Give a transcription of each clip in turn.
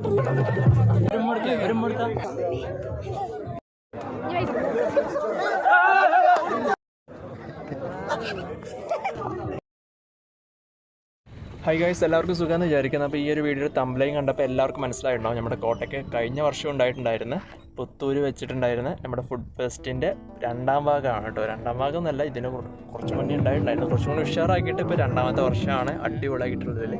High guys എല്ലാവർക്കും സുഖമെന്ന് വിചാരിക്കുന്നു. അപ്പോൾ ഈ ഒരു വീഡിയോ തമ്പലയും കണ്ടപ്പോൾ എല്ലാവർക്കും മനസ്സിലായിട്ടുണ്ടാവും. നമ്മുടെ കോട്ടയ്ക്ക് കഴിഞ്ഞ വർഷം ഉണ്ടായിട്ടുണ്ടായിരുന്നു പുത്തൂര് വെച്ചിട്ടുണ്ടായിരുന്ന നമ്മുടെ ഫുഡ് ഫെസ്റ്റിന്റെ രണ്ടാം ഭാഗമാണ് കേട്ടോ. രണ്ടാം ഭാഗം എന്നല്ല ഇതിന് കുറ- കുറച്ച് മുന്നേ ഉണ്ടായിട്ടുണ്ടായിരുന്നു. കുറച്ചും കൂടി ഉഷാറാക്കിയിട്ട് ഇപ്പോൾ രണ്ടാമത്തെ വർഷമാണ് അടിപൊളിയായിട്ടുള്ളതിൽ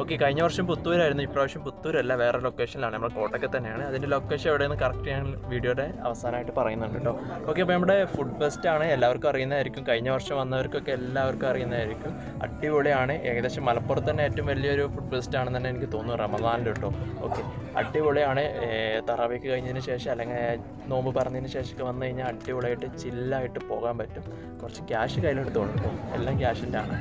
ഓക്കെ കഴിഞ്ഞ വർഷം പുത്തൂരായിരുന്നു ഇപ്രാവശ്യം പുത്തൂരല്ല വേറെ ലൊക്കേഷനിലാണ് നമ്മുടെ കോട്ടയ്ക്ക് തന്നെയാണ്. അതിന്റെ ലൊക്കേഷൻ എവിടെയെന്ന് കറക്റ്റ് ഞാൻ വീഡിയോയുടെ അവസാനമായിട്ട് പറയുന്നുണ്ട് കേട്ടോ. ഓക്കെ അപ്പോൾ നമ്മുടെ ഫുഡ് ഫെസ്റ്റ് ആണ് എല്ലാവർക്കും അറിയുന്നതായിരിക്കും. കഴിഞ്ഞ വർഷം വന്നവർക്കൊക്കെ എല്ലാവർക്കും അറിയുന്നതായിരിക്കും. അടിപൊളിയാണ്. ഏകദേശം മലപ്പുറത്ത് തന്നെ ഏറ്റവും വലിയൊരു ഫുഡ് ഫെസ്റ്റ് ആണെന്ന് തന്നെ എനിക്ക് തോന്നുന്നു റമദാനിൽ കേട്ടോ. ഓക്കെ അടിപൊളിയാണ്. തറാവേക്ക് കഴിഞ്ഞതിന് ശേഷം അല്ലെങ്കിൽ നോമ്പ് പറഞ്ഞതിന് ശേഷമൊക്കെ വന്നു കഴിഞ്ഞാൽ അടിപൊളിയായിട്ട് ചില്ലായിട്ട് പോകാൻ പറ്റും. കുറച്ച് ക്യാഷ് കയ്യിലെടുത്തോളൂ എല്ലാം ക്യാഷിന്റെ ആണ്.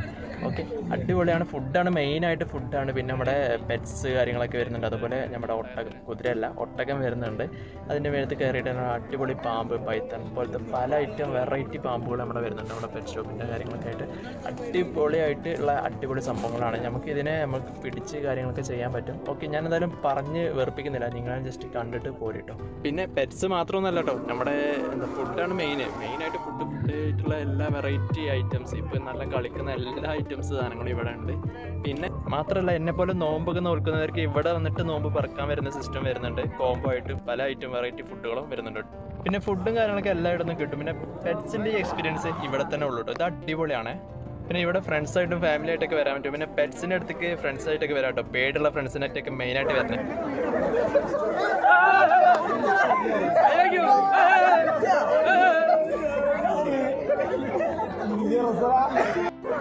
ഓക്കെ. അടിപൊളിയാണ്. ഫുഡാണ് മെയിനായിട്ട് ഫുഡാണ്. പിന്നെ നമ്മുടെ പെറ്റ്സ് കാര്യങ്ങളൊക്കെ വരുന്നുണ്ട്. അതുപോലെ നമ്മുടെ ഒട്ടകം കുതിരയല്ല ഒട്ടകം വരുന്നുണ്ട്. അതിന്റെ മേലത്ത് കയറിയിട്ട് അടിപൊളി പാമ്പ് പൈത്തൺ പോലത്തെ പല ഐറ്റം വെറൈറ്റി പാമ്പുകൾ നമ്മുടെ വരുന്നുണ്ട്. നമ്മുടെ പെറ്റ് ഷോപ്പിന്റെ കാര്യങ്ങളൊക്കെ ആയിട്ട് അടിപൊളിയായിട്ടുള്ള അടിപൊളി സംഭവങ്ങളാണ്. നമുക്ക് ഇതിനെ നമുക്ക് പിടിച്ച് കാര്യങ്ങളൊക്കെ ചെയ്യാൻ പറ്റും. ഓക്കെ ഞാൻ എന്തായാലും പറഞ്ഞ് വെറുപ്പിക്കുന്നില്ല. നിങ്ങൾ ജസ്റ്റ് കണ്ടിട്ട് പോരിട്ടോ. പിന്നെ പെറ്റ്സ് മാത്രമൊന്നുമല്ല കേട്ടോ നമ്മുടെ എന്താ ഫുഡാണ് മെയിൻ മെയിനായിട്ട് ഫുഡ് ഫുഡ് ആയിട്ടുള്ള എല്ലാ വെറൈറ്റി ഐറ്റംസ് ഇപ്പോൾ നല്ല കളിക്കുന്ന എല്ലാ ഐറ്റംസ് സാധനങ്ങളും ഇവിടെ ഉണ്ട്. പിന്നെ മാത്രമല്ല എന്നെ പോലെ നോമ്പൊക്കെ നോക്കുന്നവർക്ക് ഇവിടെ വന്നിട്ട് നോമ്പ് പറക്കാൻ വരുന്ന സിസ്റ്റം വരുന്നുണ്ട്. കോംബോ ആയിട്ട് പല ഐറ്റം വെറൈറ്റി ഫുഡുകളും വരുന്നുണ്ട്. പിന്നെ ഫുഡും കാര്യങ്ങളൊക്കെ എല്ലായിടത്തും കിട്ടും. പിന്നെ പെറ്റ്സിന്റെ എക്സ്പീരിയൻസ് ഇവിടെ തന്നെ ഉള്ളൂ കേട്ടോ ഇത് അടിപൊളിയാണ്. പിന്നെ ഇവിടെ ഫ്രണ്ട്സായിട്ടും ഫാമിലി ആയിട്ടൊക്കെ വരാൻ പറ്റും. പിന്നെ പെറ്റ്സിന്റെ അടുത്തേക്ക് ഫ്രണ്ട്സ് ആയിട്ടൊക്കെ വരാം കേട്ടോ പേടുള്ള ഫ്രണ്ട്സിനായിട്ടൊക്കെ മെയിനായിട്ട് വരുന്നത്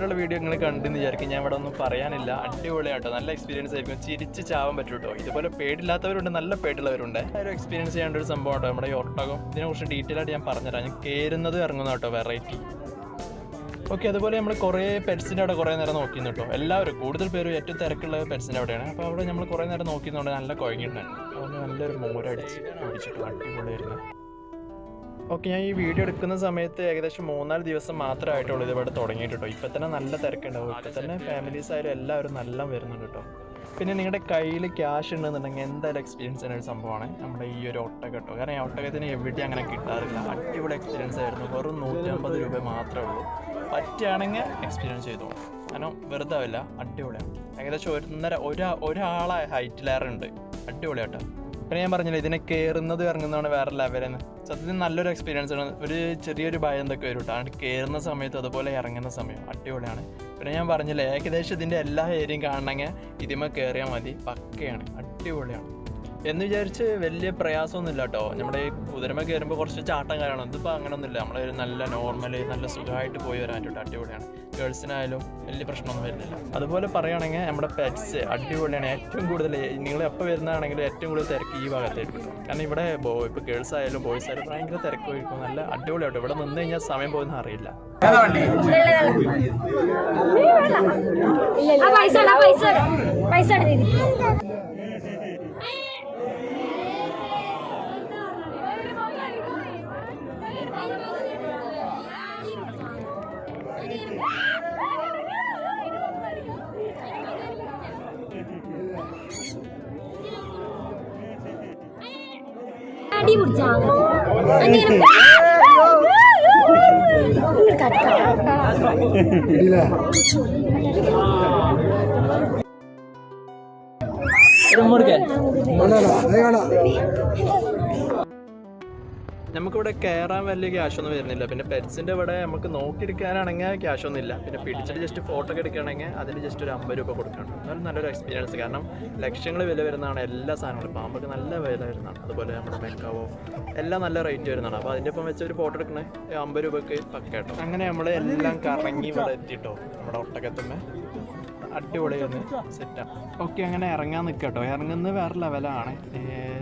ഇതുവരെയുള്ള വീഡിയോ നിങ്ങൾ കണ്ടെന്ന് വിചാരിക്കും. ഞാൻ ഇവിടെ ഒന്നും പറയാനില്ല. അടിപൊളിയാട്ടോ നല്ല എക്സ്പീരിയൻസ് ആയിരിക്കും. ചിരിച്ച് ചാവാൻ പറ്റും കേട്ടോ ഇതുപോലെ പേടില്ലാത്തവരുണ്ട്. നല്ല പേടിയുള്ളവരുണ്ട്. ഒരു എക്സ്പീരിയൻസ് ചെയ്യേണ്ട ഒരു സംഭവം കേട്ടോ നമ്മുടെ ഈ ഒട്ടകം. ഇതിനെക്കുറിച്ച് ഡീറ്റെയിൽ ആയിട്ട് ഞാൻ പറഞ്ഞുതരാം. ഞാൻ കയറുന്നത് ഇറങ്ങുന്ന കേട്ടോ വെറൈറ്റി ഓക്കെ അതുപോലെ നമ്മൾ കുറേ പെറ്റ്സിന്റെ അവിടെ കുറേ നേരം നോക്കിയിരുന്നു കേട്ടോ എല്ലാവരും കൂടുതൽ പേരും ഏറ്റവും തിരക്കുള്ള പെറ്റ്സിന്റെ അവിടെയാണ്. അപ്പോൾ അവിടെ നമ്മൾ കുറേ നേരം നോക്കിയിരുന്നുണ്ട് നല്ല കുഴങ്ങിയിട്ടുണ്ടായിരുന്നു അതുകൊണ്ട് നല്ലൊരു മോരടിച്ച് പിടിച്ചിട്ട് അടിപൊളിയായിരുന്നു. ഓക്കെ ഞാൻ ഈ വീഡിയോ എടുക്കുന്ന സമയത്ത് ഏകദേശം മൂന്നാൽ ദിവസം മാത്രമേ ആയിട്ടുള്ളൂ ഇത് ഇവിടെ തുടങ്ങിയിട്ട് കേട്ടോ ഇപ്പം തന്നെ നല്ല തിരക്കുണ്ടാവും. ഇപ്പം തന്നെ ഫാമിലീസ് ആയാലും എല്ലാവരും നല്ല വരുന്നുണ്ട് കേട്ടോ പിന്നെ നിങ്ങളുടെ കയ്യിൽ ക്യാഷ് ഉണ്ടെന്നുണ്ടെങ്കിൽ എന്തായാലും എക്സ്പീരിയൻസ് ചെയ്യുന്ന ഒരു സംഭവമാണ്. നമ്മുടെ ഈ ഒരു ഒട്ടക കേട്ടോ കാരണം ഈ ഒട്ടകത്തിന് എവിടെ അങ്ങനെ കിട്ടാറില്ല. അടിപൊളി എക്സ്പീരിയൻസ് ആയിരുന്നു. വെറും നൂറ്റമ്പത് രൂപ മാത്രമേ ഉള്ളൂ. പറ്റുകയാണെങ്കിൽ എക്സ്പീരിയൻസ് ചെയ്തോളൂ കാരണം വെറുതെ ആവില്ല. അടിപൊളിയാണ്. ഏകദേശം ഒരാ ഒരാളെ ഹൈറ്റിലേറെ ഉണ്ട്. അടിപൊളിയാട്ടോ. പിന്നെ ഞാൻ പറഞ്ഞില്ല ഇതിനെ കയറുന്നത് ഇറങ്ങുന്നതാണ് വേറെ ലെവലെന്ന് സത്യത്തിൽ നല്ലൊരു എക്സ്പീരിയൻസ് ആണ്. ഒരു ചെറിയൊരു ഭയം എന്തൊക്കെ വരും കേട്ടോ അതുകൊണ്ട് കയറുന്ന സമയത്ത് അതുപോലെ ഇറങ്ങുന്ന സമയം അടിപൊളിയാണ്. പിന്നെ ഞാൻ പറഞ്ഞില്ല ഏകദേശം ഇതിന്റെ എല്ലാ ഏരിയയും കാണണമെങ്കിൽ ഇതിമ കയറിയാൽ മതി. പക്കയാണ്. അടിപൊളിയാണ്. എന്ന് വിചാരിച്ച് വലിയ പ്രയാസമൊന്നുമില്ല കേട്ടോ നമ്മുടെ ഈ കുതിരമ കയറുമ്പോൾ കുറച്ച് ചാട്ടം കാര്യമാണ് ഇതിപ്പോൾ അങ്ങനെയൊന്നുമില്ല നമ്മളൊരു നല്ല നോർമൽ നല്ല സുഖമായിട്ട് പോയി വരാൻ പറ്റും അടിപൊളിയാണ്. ഗേൾസിനായാലും വലിയ പ്രശ്നമൊന്നും വരുന്നില്ല. അതുപോലെ പറയുകയാണെങ്കിൽ നമ്മുടെ പെറ്റ്സ് അടിപൊളിയാണ്. ഏറ്റവും കൂടുതൽ നിങ്ങൾ എപ്പോൾ വരുന്നതാണെങ്കിലും ഏറ്റവും കൂടുതൽ തിരക്ക് ഈ ഭാഗത്തായിരിക്കും കിട്ടും. കാരണം ഇവിടെ ബോ ഇപ്പോൾ ഗേൾസ് ആയാലും ബോയ്സ് ആയാലും ഭയങ്കര തിരക്കായിരിക്കും. നല്ല അടിപൊളിയാട്ടോ. ഇവിടെ നിന്ന് കഴിഞ്ഞാൽ സമയം പോകുന്ന അറിയില്ല. പൈസ പൈസ. പൈസ എടുത്തിരി അടി പിടിച്ചാ അങ്ങനെ നമുക്കിവിടെ കയറാൻ വലിയ ക്യാഷ് ഒന്നും വരുന്നില്ല. പിന്നെ പെറ്റ്സിന്റെ ഇവിടെ നമുക്ക് നോക്കിയെടുക്കാനാണെങ്കിൽ ക്യാഷ് ഒന്നും ഇല്ല. പിന്നെ പിടിച്ചിട്ട് ജസ്റ്റ് ഫോട്ടോ ഒക്കെ എടുക്കുകയാണെങ്കിൽ അതിന് ജസ്റ്റ് ഒരു അമ്പത് രൂപ കൊടുക്കണം. അതൊരു നല്ലൊരു എക്സ്പീരിയൻസ് കാരണം ലക്ഷങ്ങൾ വില വരുന്നതാണ് എല്ലാ സാധനങ്ങളും. പാമ്പൊക്കെ നല്ല വില വരുന്നതാണ്. അതുപോലെ നമ്മുടെ മെക്കാവോ എല്ലാം നല്ല റേറ്റ് വരുന്നതാണ്. അപ്പോൾ അതിന്റെ ഒപ്പം വെച്ച് ഒരു ഫോട്ടോ എടുക്കണേ. അമ്പത് രൂപയ്ക്ക് പക്കേട്ടോ അങ്ങനെ നമ്മൾ എല്ലാം കറങ്ങി ഇവിടെ എത്തിയിട്ടോ നമ്മുടെ ഒട്ടകത്തുമ്മേ അടിപൊളിയായിരുന്നു സെറ്റാണ് ഓക്കെ അങ്ങനെ ഇറങ്ങാൻ നിൽക്കട്ടോ കേട്ടോ. ഇറങ്ങുന്നത് വേറെ ലെവലാണ്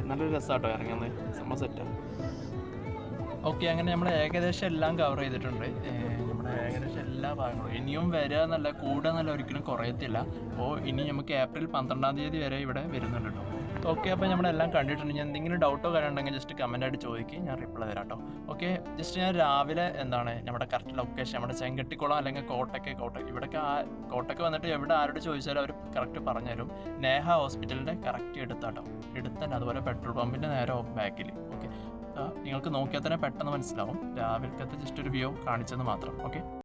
നല്ലൊരു രസമാട്ടോ ഇറങ്ങുന്നത്. സംഭവം സെറ്റാണ് ഓക്കെ അങ്ങനെ നമ്മൾ ഏകദേശം എല്ലാം കവർ ചെയ്തിട്ടുണ്ട്. നമ്മുടെ ഏകദേശം എല്ലാ ഭാഗങ്ങളും. ഇനിയും വരിക എന്നല്ല കൂടുക എന്നല്ല ഒരിക്കലും കുറയത്തില്ല. അപ്പോൾ ഇനി നമുക്ക് ഏപ്രിൽ പന്ത്രണ്ടാം തീയതി വരെ ഇവിടെ വരുന്നുണ്ട് കേട്ടോ ഓക്കെ അപ്പോൾ നമ്മളെല്ലാം കണ്ടിട്ടുണ്ട്. ഞാൻ എന്തെങ്കിലും ഡൗട്ടോ കാര്യം ഉണ്ടെങ്കിൽ ജസ്റ്റ് കമന്റ് ആയിട്ട് ചോദിക്കും. ഞാൻ റിപ്ലൈ തരാം കേട്ടോ ഓക്കെ ജസ്റ്റ് ഞാൻ രാവിലെ എന്താണ് നമ്മുടെ കറക്റ്റ് ലൊക്കേഷൻ നമ്മുടെ ചെങ്കട്ടിക്കുളം അല്ലെങ്കിൽ കോട്ടയ്ക്ക് കോട്ട ഇവിടെയൊക്കെ ആ കോട്ടയ്ക്ക് വന്നിട്ട് എവിടെ ആരോട് ചോദിച്ചാലും അവർ കറക്റ്റ് പറഞ്ഞുതരും നേഹ ഹോസ്പിറ്റലിന്റെ കറക്റ്റ് എടുത്താട്ടോ എടുത്തന്നെ അതുപോലെ പെട്രോൾ പമ്പിന്റെ നേരെ ബാക്കിൽ ഓക്കെ നിങ്ങൾക്ക് നോക്കിയാൽ തന്നെ പെട്ടെന്ന് മനസ്സിലാവും. രാവിലത്തെ ജസ്റ്റ് ഒരു വ്യൂ കാണിച്ചെന്ന് മാത്രം. ഓക്കെ